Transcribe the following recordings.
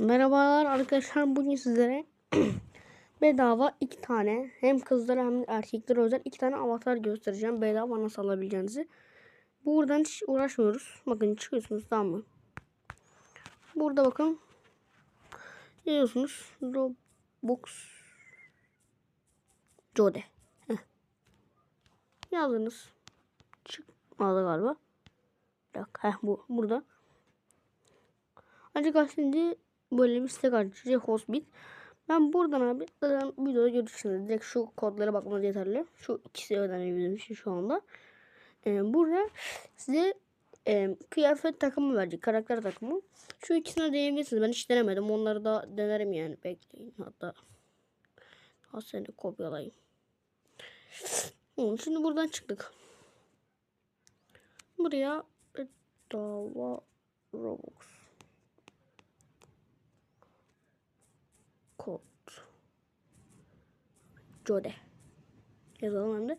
Merhabalar arkadaşlar bugün sizlere bedava iki tane hem kızlara hem erkeklere özel iki tane avatar göstereceğim bedava nasıl alabileceğinizi. Buradan hiç uğraşmıyoruz. Bakın çıkıyorsunuz tamam mı? Burada bakın yazıyorsunuz Robux Jode. Heh. Yazdınız. Çıkmadı galiba. Dakika. Heh, bu burada. Ancak şimdi böyle bir site açacak Hostbit. Ben buradan abi zaten videoda görürsünüz. Direkt şu kodlara bakmanız yeterli. Şu ikisi ödenebildiğim için şu anda. Ee, burada size e, kıyafet takımı verecek. Karakter takımı. Şu ikisine deneyebilirsiniz. Ben hiç denemedim. Onları da denerim yani. Bekleyin. Hatta seni kopyalayayım. Hı, Şimdi buradan çıktık. Buraya bedava Robux. Kod. Jode. Yazalım hem de.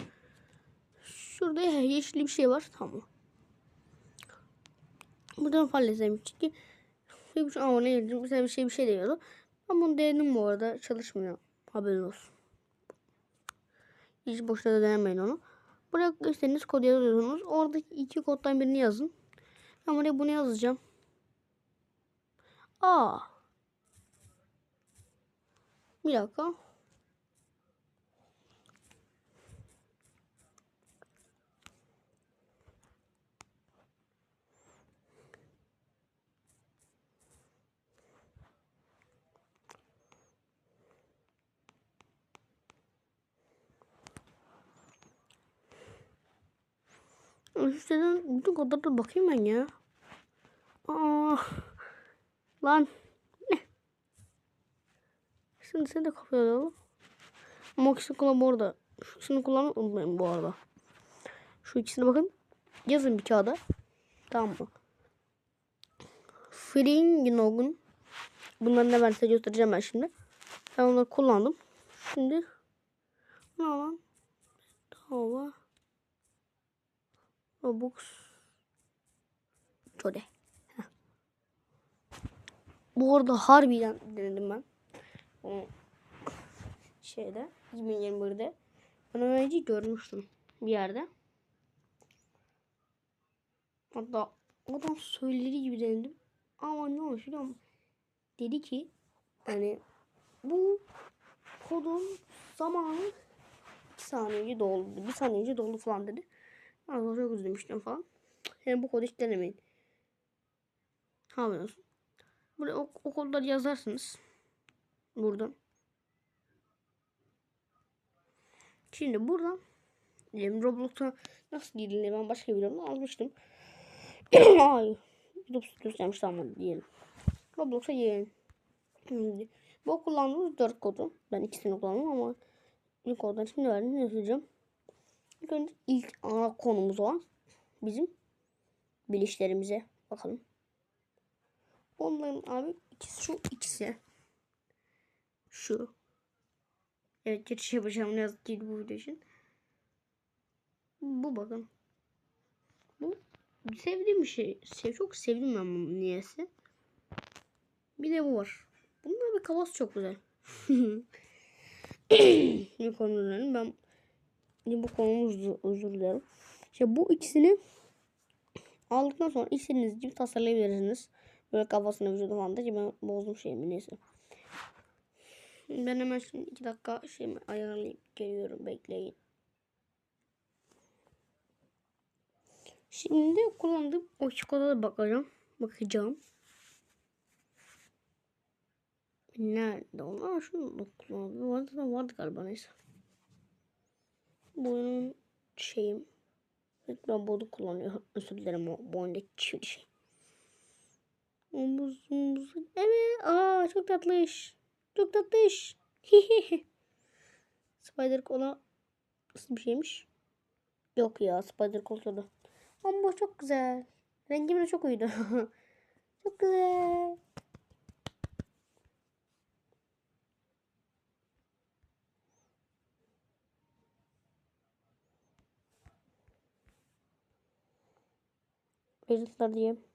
Şurada yeşil bir şey var. Tamam. Buradan fallesem çünkü bir buçuk abone girdim. Mesela bir şey bir şey diyordu. Ben bunu denedim bu arada. Çalışmıyor. Haberin olsun. Hiç boşuna da denemeyin onu. Buraya istediğiniz kod yazıyorsunuz. Oradaki iki koddan birini yazın. Ben buraya bunu yazacağım. Aa. Bir dakika. Üsteden bütün kodlara bakayım ben ya. Aa, lan. Şimdi seni de kapayalım. Ama o ikisini kullan bu arada. Şu bu arada. Şu ikisini bakın. Yazın bir kağıda. Tamam mı? Fringnogun. Bunların ne verse göstereceğim ben şimdi. Ben onları kullandım. Şimdi ne lan? Hava. Robux. Heh. Bu arada harbiden denedim ben. Şeyde 2021'de ben önce görmüştüm bir yerde. Hatta adam söylediği gibi denedim. Ama ne olmuş biliyor musun? Dedi ki hani bu kodun zamanı 2 saniye önce doldu. Bir saniye önce doldu falan dedi. Ben de çok üzülmüştüm falan. Yani bu kodu hiç denemeyin. Haberin olsun. Buraya o, o kodları yazarsınız. Buradan. Şimdi buradan diyelim Roblox'a nasıl girilir ben başka videomda almıştım. Ay. YouTube göstermiş tamam diyelim. Roblox'a girelim. Şimdi bu kullandığımız 4 kodu. Ben ikisini kullandım ama ilk koddan şimdi verdim ne yazacağım. İlk önce ilk ana konumuz olan bizim bilişlerimize bakalım. Onların abi ikisi şu ikisi. Şu. Evet geçiş yapacağım yazık ki bu video için. Bu bakın. Bu sevdiğim bir şey. Sev, çok sevdim ben bunu niyeyse. Bir de bu var. Bunun bir kafası çok güzel. bir konuların ben bu konumuz özür dilerim. İşte bu ikisini aldıktan sonra istediğiniz gibi tasarlayabilirsiniz. Böyle kafasına vücudu falan da ben bozdum şeyimi neyse. Ben hemen şimdi iki dakika şeyimi ayarlayıp geliyorum. Bekleyin. Şimdi kullandığım o çikolata bakacağım. Bakacağım. Nerede onlar? Şunu da kullandım. Vardı da vardı galiba neyse. Bu şeyim. Ben bunu kullanıyorum. Özür dilerim o bu çift şey. Omuz, omuz. Evet. Aa çok tatlış. Çok tatlış. Spider Cola nasıl bir şeymiş? Yok ya Spider Cola'da. Ama bu çok güzel. Rengimle çok uydu. çok güzel. Verirler diye.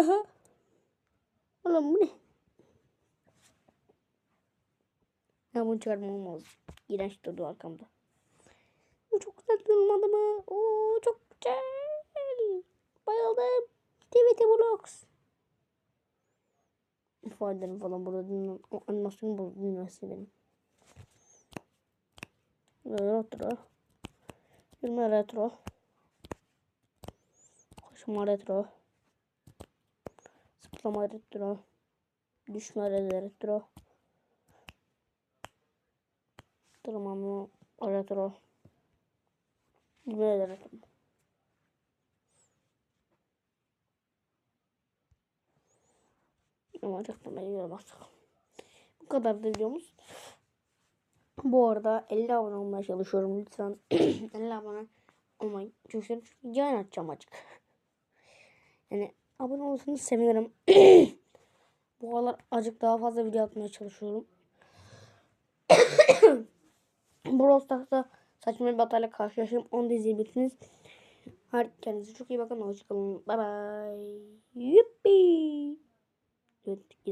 Aha. Oğlum bu ne? Ya bunu çıkarmam lazım. İğrenç durdu arkamda. Bu çok güzel durmadı mı? Oo çok güzel. Bayıldım. TVT Vlogs. İfadelerim falan burada. O animasyonu bozdu dinlensin benim. Retro. Yürüme retro. Koşma retro. Zıplama retro. Düşme retro. Tırmanma retro. Yürüme retro. Ama da ben artık. Bu kadar da videomuz. Bu arada 50 abone olmaya çalışıyorum lütfen. 50 abone olmayı çok isterim. Çünkü yayın açacağım açık. Yani abone olursanız sevinirim. Bu aralar acık daha fazla video atmaya çalışıyorum. Brawl Stars'ta saçma bir batayla karşılaşayım. Onu da izleyebilirsiniz. Hadi kendinize çok iyi bakın. Hoşçakalın. Bye bye. Yuppi. Evet,